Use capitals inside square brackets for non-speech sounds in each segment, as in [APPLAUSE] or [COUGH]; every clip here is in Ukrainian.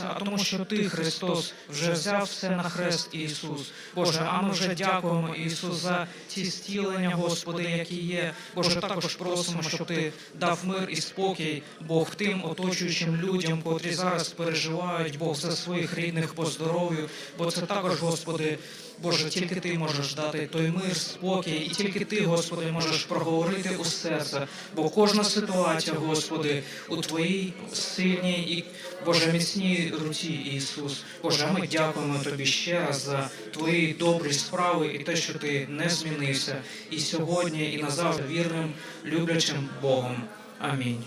А тому, що ти, Христос, вже взяв все на хрест, Ісус. Боже, а ми вже дякуємо, Ісус, за ті стілення, Господи, які є. Боже, також просимо, щоб ти дав мир і спокій, Бог тим оточуючим людям, котрі зараз переживають, Бог за своїх рідних по здоров'ю. Бо це також, Господи, Боже, тільки ти можеш дати той мир, спокій, і тільки ти, Господи, можеш проговорити у серце. Бо кожна ситуація, Господи, у Твоїй сильній і Боже міцній руці, Ісус. Боже, ми дякуємо Тобі ще раз за Твої добрі справи і те, що Ти не змінився і сьогодні, і назавжди вірним, люблячим Богом. Амінь.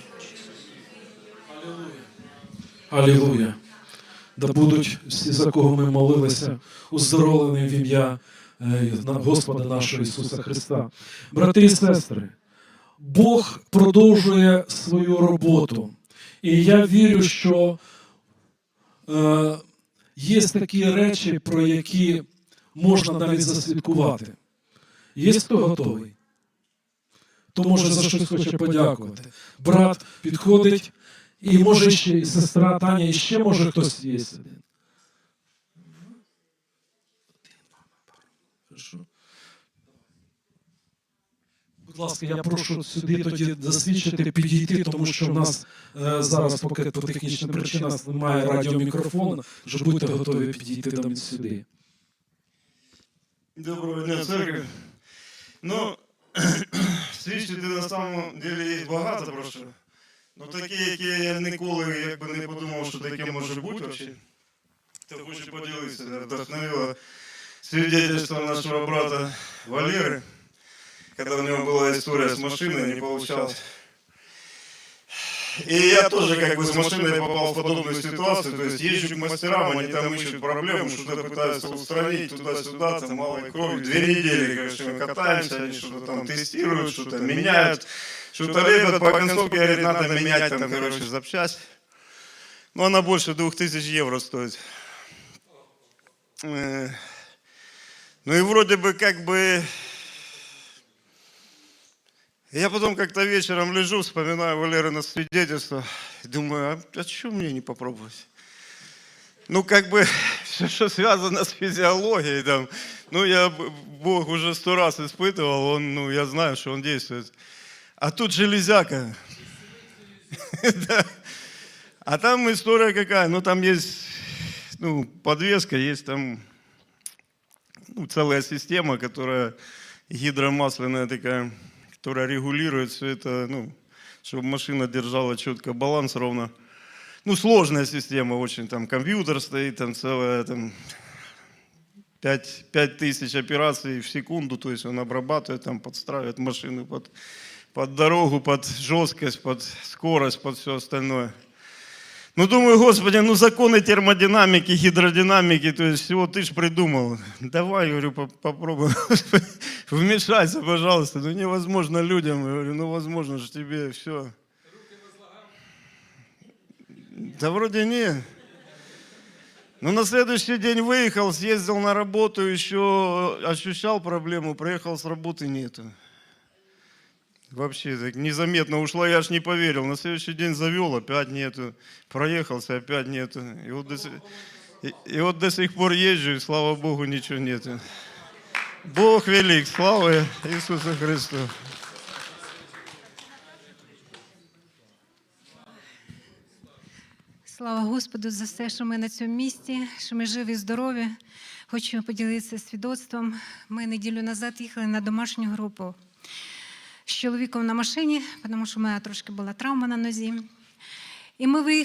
Алілуя. Да будуть всі, за кого ми молилися, уздоровлені в ім'я е, Господа нашого Ісуса Христа. Брати і сестри, Бог продовжує свою роботу. І я вірю, що е, є такі речі, про які можна навіть заслідкувати. Є хто готовий? То може за щось хоче подякувати. Брат підходить, і може ще і сестра Таня, і ще може хтось є. Будь ласка, я прошу сюди тоді засвідчити, підійти, тому що в нас е, зараз, поки по технічним причинам немає радіомікрофону, вже будьте готові підійти мене сюди. Доброго дня, церкви. Ну, [CLEARS THROAT] свідчити на самом деле є багато просто. Ну такі, які я ніколи якби не подумав, що таке може бути вообще. То хочу поділитися, вдохновило свидетельство нашего брата Валеры, когда у него была история с машиной, не получалось. И я тоже как бы с машиной попал в подобную ситуацию, то есть езжу к мастерам, они там ищут проблему, что-то пытаются устранить туда-сюда, там малой крови. Две недели, короче, мы катаемся, они что-то там тестируют, что-то меняют, что-то лепят, по концовке, говорит, надо менять там, короче, запчасть. Ну, она больше двух тысяч евро стоит. Э, Ну и вроде бы как бы я потом как-то вечером лежу, вспоминаю Валерина свидетельство, и думаю, а, а что мне не попробовать? Ну, как бы, [LAUGHS] все, что связано с физиологией, там, ну, я Бог уже сто раз испытывал, он, ну, я знаю, что он действует. А тут железяка. [LAUGHS] А там история какая, ну, там есть, ну, подвеска, есть там ну, целая система, которая гидромасляная такая, которая регулирует все это, ну, чтобы машина держала четко баланс ровно. Ну, сложная система очень, там компьютер стоит, там целая, там, 5, 5 тысяч операций в секунду, то есть он обрабатывает, там, подстраивает машину под, под дорогу, под жесткость, под скорость, под все остальное. Ну, думаю, Господи, ну законы термодинамики, гидродинамики, то есть всего ты ж придумал. Давай, говорю, по- попробуй. [LAUGHS] Вмешайся, пожалуйста. Ну, невозможно людям. Я говорю, ну, возможно же тебе все. Да вроде не. Ну, на следующий день выехал, съездил на работу, еще ощущал проблему, приехал с работы, нету. Вообще так незаметно ушла, я аж не поверил. На следующий день завел, опять нету. Проехался, опять нету. И вот до, и, и вот до сих пор езжу, и слава Богу, ничего нету. Бог велик, слава Иисусу Христу. Слава Господу за все, що ми на цьому місці, що ми живі, здорові. Хочу поділитися свідоцтвом. Ми неділю назад їхали на домашню групу з чоловіком на машині, тому що в мене трошки була травма на нозі. І ми виїхали.